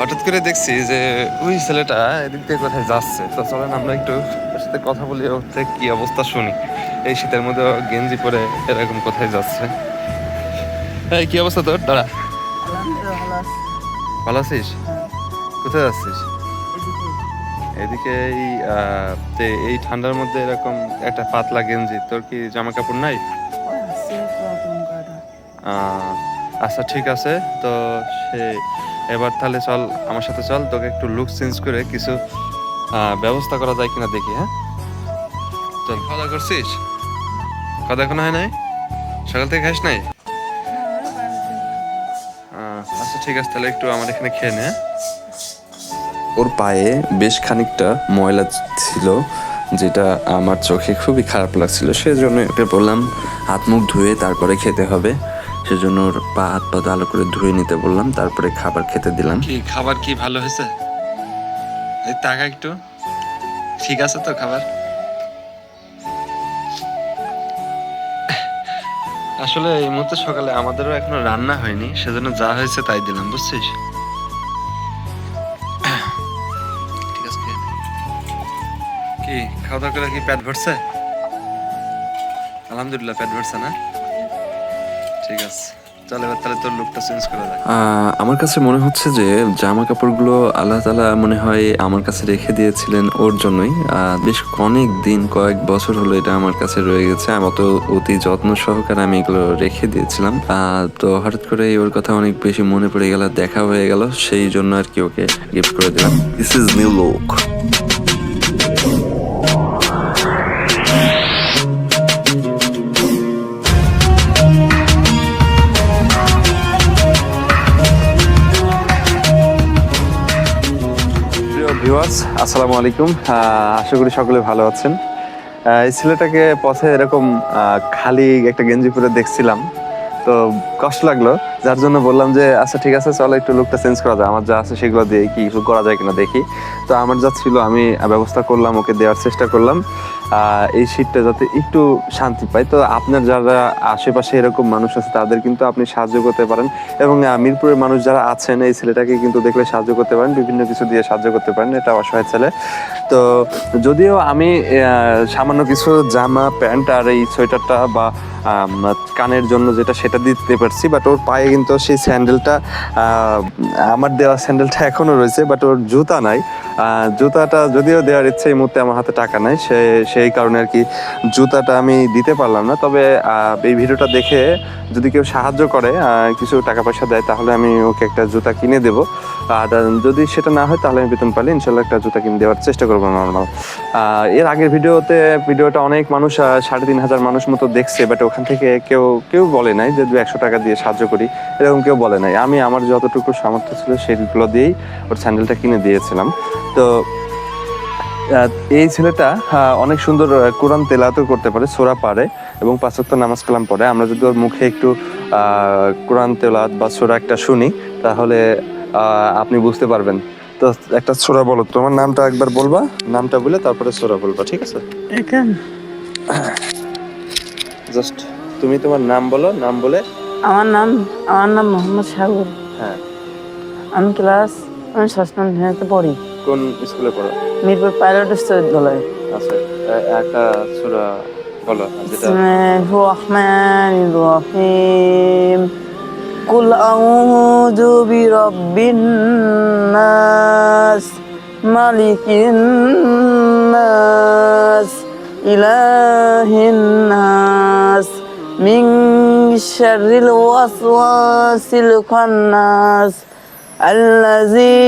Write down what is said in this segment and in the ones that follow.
হঠাৎ করে দেখছি যে ওই ছেলেটা এদিক থেকে কোথায় যাচ্ছে। তো চলেন আমরা একটু ওর সাথে কথা বলি ওর থেকে কি অবস্থা শুনি। এই শীতের মধ্যে গেঞ্জি পরে এরকম কোথায় যাচ্ছে। এই কি অবস্থা তোর? দাঁড়া। ভালো আছিস? হ্যাঁ, কোথায় যাচ্ছিস? এদিকে এই এই ঠান্ডার মধ্যে এরকম একটা পাতলা গেঞ্জি। তোর কি জামা কাপড় নাই আহ, আচ্ছা ঠিক আছে। তো সে এবার তাহলে চল আমার সাথে চল, তোকে একটু লুক চেঞ্জ করে কিছু ব্যবস্থা করা যায় কিনা দেখি হ্যাঁ? চল, খাওয়া করছিস? খাওয়া এখনও হয় নাই? সকাল থেকে খাস নাই? আচ্ছা ঠিক আছে, তাহলে একটু আমার এখানে খেয়ে নে হ্যাঁ? ওর পায়ে বেশ খানিকটা ময়লা ছিল, যেটা আমার চোখে খুবই খারাপ লাগছিল সেজন্য ওকে বললাম, হাত মুখ ধুয়ে তারপরে খেতে হবে। সেজন্য ওর পা হাত পা ভালো করে ধুয়ে নিতে বললাম, তারপরে খাবার খেতে দিলাম। কি, খাবার কি ভালো হয়েছে? এই তাকা একটু। ঠিক আছে তো খাবার? আসলে এই মুহূর্তে সকালে আমাদেরও এখনও রান্না হয়নি, সেজন্য যা হয়েছে তাই দিলাম, বুঝছিস। কি, খাওয়া দাওয়া করে কি পেট ভরছে? আলহামদুলিল্লাহ, পেট ভরছে না। ঠিক আছে। আমার কাছে মনে হচ্ছে যে জামা কাপড়গুলো আল্লাহ তালা মনে হয় আমার কাছে রেখে দিয়েছিলেন ওর জন্যই। বেশ অনেক দিন, কয়েক বছর হলো এটা আমার কাছে রয়ে গেছে। আমি অত অতি যত্ন সহকারে আমি এগুলো রেখে দিয়েছিলাম। তো হঠাৎ করে ওর কথা অনেক বেশি মনে পড়ে গেল, দেখা হয়ে গেল, সেই জন্য আর কি ওকে গিফট করে দিলাম। This is new look viewers, আসসালামু আলাইকুম। আশা করি সকলে ভালো আছেন। এই ছেলেটাকে পথে এরকম খালি একটা গেঞ্জি পরে দেখছিলাম। তো কষ্ট লাগল, যার জন্য বললাম যে আচ্ছা ঠিক আছে, চলো একটু লুকটা চেঞ্জ করা যায়। আমার যা আছে সেগুলো দিয়ে কি কিছু করা যায় কিনা দেখি। তো আমার যা ছিল, আমি ব্যবস্থা করলাম, ওকে দেওয়ার চেষ্টা করলাম। এই শীতটা যাতে একটু শান্তি পায়। তো আপনার যারা আশেপাশে এরকম মানুষ আছে, তাদের কিন্তু আপনি সাহায্য করতে পারেন এবং মিরপুরের মানুষ যারা আছেন, এই ছেলেটাকে কিন্তু দেখলে সাহায্য করতে পারেন, বিভিন্ন কিছু দিয়ে সাহায্য করতে পারেন। এটা অসহায় ছেলে। তো যদিও আমি সামান্য কিছু জামা, প্যান্ট আর এই সোয়েটারটা বা কানের জন্য যেটা, সেটা দিতে পারছি বাট ওর পায়ে কিন্তু সেই স্যান্ডেলটা আমার দেওয়া স্যান্ডেলটা এখনও রয়েছে বাট ওর জুতা নাই। জুতাটা যদিও দেওয়ার ইচ্ছে এই মুহূর্তে আমার হাতে টাকা নাই, সে, সেই কারণে আর কি জুতাটা আমি দিতে পারলাম না। তবে এই ভিডিওটা দেখে যদি কেউ সাহায্য করে কিছু টাকা পয়সা দেয়, তাহলে আমি ওকে একটা জুতা কিনে দেবো। আর যদি সেটা না হয়, তাহলে আমি বেতন পালে ইনশাল্লাহ একটা জুতা কিনে দেওয়ার চেষ্টা করব নর্মাল এর আগের ভিডিওতে, ভিডিওটা অনেক মানুষ সাড়ে তিন হাজার মানুষ মতো দেখছে বাট ওখান থেকে কেউ কেউ বলে নাই যে দু একশো টাকা দিয়ে সাহায্য করি। এরকম কেউ বলে নাই। আমি আমার যতটুকু সামর্থ্য ছিল সেইগুলো দিয়েই ওর স্যান্ডেলটা কিনে দিয়েছিলাম। তো এই ছেলেটা অনেক সুন্দর কোরআন তেলাতো করতে পারে সোরা পারে এবং পাঁচক্ত নামাজ কালাম পড়ে। আমরা যদি ওর মুখে একটু কোরআন তেলাত বা সোরা একটা শুনি তাহলে আপনি বুঝতে পারবেন। তো একটা সোরা বলো। তোমার নামটা একবার বলবা নামটা বলে তারপরে সোরা বলবা ঠিক আছে? জাস্ট তুমি তোমার নাম বলো নাম বলে আমার নাম আমার নাম মোহাম্মদ সাগর হ্যাঁ। আমি ক্লাস আমি সপ্তম শ্রেণীতে পড়ি। কোন স্কুলে পড়ো? মিরপুর পাইলট বিশ্ববিদ্যালয়ে। আচ্ছা একটা সুরা বলো যেটা রহমানির রহিম। কুল আউযু বিরাব্বিন নাস মালিকিন নাস ইলাহিন নাস মিন شر الوسواس الخناس الذي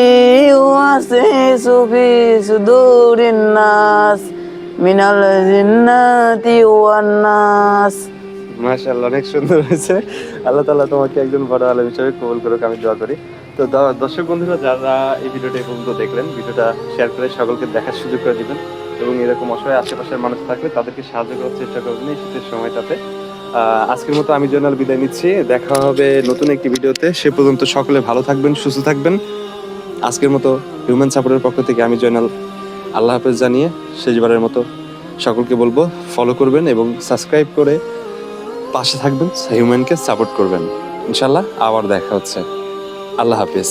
يوسوس في صدور الناس من الجنة والناس মাশাআল্লাহ অনেক সুন্দর হয়েছে আল্লাহ তাআলা তোমাকে একজন বড় আলম হিসেবে কবুল করুক আমি দোয়া করি তো দ- দর্শক বন্ধুরা যারা এই ভিডিওটা এই পর্যন্ত দেখলেন ভিডিওটা শেয়ার করে সকলকে দেখার সুযোগ করে দিবেন এবং এরকম অসহায় আশেপাশের মানুষ থাকলে তাদেরকে সাহায্য করার চেষ্টা করবেন এই শীতের সময়টাতে আহ, আজকের মতো আমি জয়নাল বিদায় নিচ্ছি। দেখা হবে নতুন একটি ভিডিওতে। সে পর্যন্ত সকলে ভালো থাকবেন, সুস্থ থাকবেন। আজকের মতো হিউম্যান সাপোর্টের পক্ষ থেকে আমি জয়নাল আল্লাহ হাফেজ জানিয়ে শেষবারের মতো সকলকে বলব ফলো করবেন এবং সাবস্ক্রাইব করে পাশে থাকবেন হিউম্যানকে সাপোর্ট করবেন। ইনশাল্লাহ আবার দেখা হচ্ছে। আল্লাহ হাফিজ।